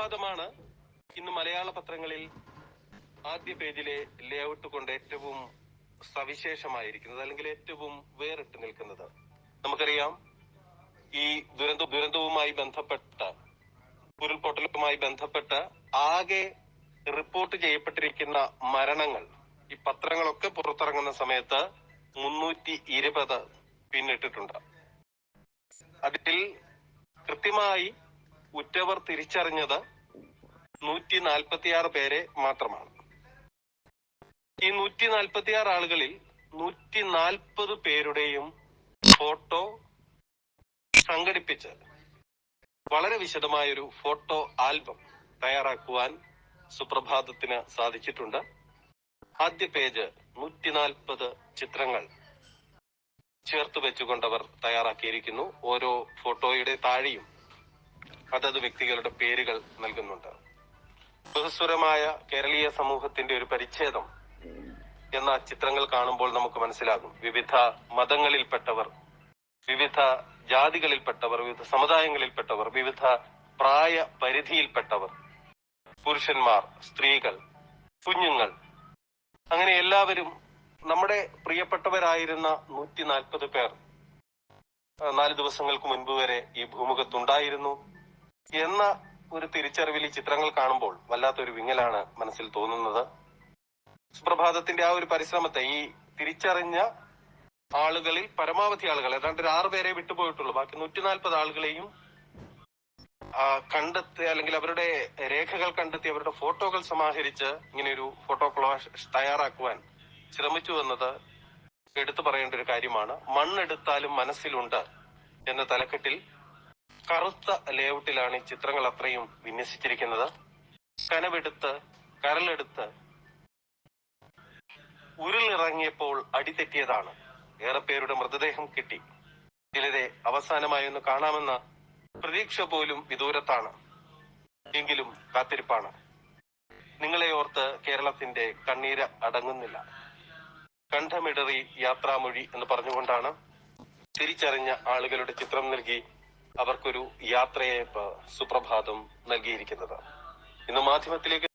സുപ്രഭാതമാണ് ഇന്ന് മലയാള പത്രങ്ങളിൽ ആദ്യ പേജിലെ ലേഔട്ട് കൊണ്ട് ഏറ്റവും സവിശേഷമായിരിക്കുന്നത് അല്ലെങ്കിൽ ഏറ്റവും വേറിട്ട് നിൽക്കുന്നത്. നമുക്കറിയാം ഈ ദുരന്ത ദുരന്തവുമായി ബന്ധപ്പെട്ട ഉരുൾപൊട്ടലുമായി ബന്ധപ്പെട്ട ആകെ റിപ്പോർട്ട് ചെയ്യപ്പെട്ടിരിക്കുന്ന മരണങ്ങൾ ഈ പത്രങ്ങളൊക്കെ പുറത്തിറങ്ങുന്ന സമയത്ത് മുന്നൂറ്റി ഇരുപത് പിന്നിട്ടിട്ടുണ്ട്. അതിൽ കൃത്യമായി ഉറ്റവർ തിരിച്ചറിഞ്ഞത് നൂറ്റി നാൽപ്പത്തിയാറ് പേരെ മാത്രമാണ്. ഈ നൂറ്റി നാൽപ്പത്തിയാറ് ആളുകളിൽ നൂറ്റി നാൽപ്പത് പേരുടെയും ഫോട്ടോ സംഘടിപ്പിച്ച് വളരെ വിശദമായൊരു ഫോട്ടോ ആൽബം തയ്യാറാക്കുവാൻ സുപ്രഭാതത്തിന് സാധിച്ചിട്ടുണ്ട്. ആദ്യ പേജ് നൂറ്റി നാൽപ്പത് ചിത്രങ്ങൾ ചേർത്ത് വെച്ചുകൊണ്ടവർ തയ്യാറാക്കിയിരിക്കുന്നു. ഓരോ ഫോട്ടോയുടെ താഴെയും അതത് വ്യക്തികളുടെ പേരുകൾ നൽകുന്നുണ്ട്. ബഹുസ്വരമായ കേരളീയ സമൂഹത്തിന്റെ ഒരു പരിച്ഛേദം എന്ന ചിത്രങ്ങൾ കാണുമ്പോൾ നമുക്ക് മനസ്സിലാകും. വിവിധ മതങ്ങളിൽപ്പെട്ടവർ വിവിധ ജാതികളിൽപ്പെട്ടവർ വിവിധ സമുദായങ്ങളിൽപ്പെട്ടവർ വിവിധ പ്രായ പരിധിയിൽപ്പെട്ടവർ പുരുഷന്മാർ സ്ത്രീകൾ കുഞ്ഞുങ്ങൾ അങ്ങനെ എല്ലാവരും നമ്മുടെ പ്രിയപ്പെട്ടവരായിരുന്ന നൂറ്റി നാൽപ്പത് പേർ നാല് ദിവസങ്ങൾക്ക് മുൻപ് വരെ ഈ ഭൂമുഖത്തുണ്ടായിരുന്നു. എന്ന ഒരു തിരിച്ചറിവിൽ ഈ ചിത്രങ്ങൾ കാണുമ്പോൾ വല്ലാത്തൊരു വിങ്ങലാണ് മനസ്സിൽ തോന്നുന്നത്. സുപ്രഭാതത്തിന്റെ ആ ഒരു പരിശ്രമത്തെ ഈ തിരിച്ചറിഞ്ഞ ആളുകളിൽ പരമാവധി ആളുകൾ ഏതാണ്ട് ഒരു ആറ് പേരെ വിട്ടുപോയിട്ടുള്ളൂ. ബാക്കി നൂറ്റി നാൽപ്പത് ആളുകളെയും കണ്ടെത്തി അല്ലെങ്കിൽ അവരുടെ രേഖകൾ കണ്ടെത്തി അവരുടെ ഫോട്ടോകൾ സമാഹരിച്ച് ഇങ്ങനെ ഒരു ഫോട്ടോ കൊളാഷ് തയ്യാറാക്കുവാൻ ശ്രമിച്ചു എന്നത് എടുത്തു പറയേണ്ട ഒരു കാര്യമാണ്. മണ്ണെടുത്താലും മനസ്സിലുണ്ട് എന്ന തലക്കെട്ടിൽ കറുത്ത ലേഔട്ടിലാണ് ഈ ചിത്രങ്ങൾ അത്രയും വിന്യസിച്ചിരിക്കുന്നത്. കനവെടുത്ത് കരലെടുത്ത് ഉരുളിറങ്ങിയപ്പോൾ അടിതെറ്റിയതാണ്. ഏറെ പേരുടെ മൃതദേഹം കിട്ടി. ചിലരെ അവസാനമായി ഒന്ന് കാണാമെന്ന പ്രതീക്ഷ പോലും വിദൂരത്താണ്. എങ്കിലും കാത്തിരിപ്പാണ്. നിങ്ങളെ ഓർത്ത് കേരളത്തിന്റെ കണ്ണീര് അടങ്ങുന്നില്ല. കണ്ഠമിടറി യാത്രാമൊഴി എന്ന് പറഞ്ഞുകൊണ്ടാണ് തിരിച്ചറിഞ്ഞ ആളുകളുടെ ചിത്രം നൽകി അവർക്കൊരു യാത്രയയപ്പ് സുപ്രഭാതം നൽകിയിരിക്കുന്നത്. ഇന്ന് മാധ്യമത്തിലേക്ക്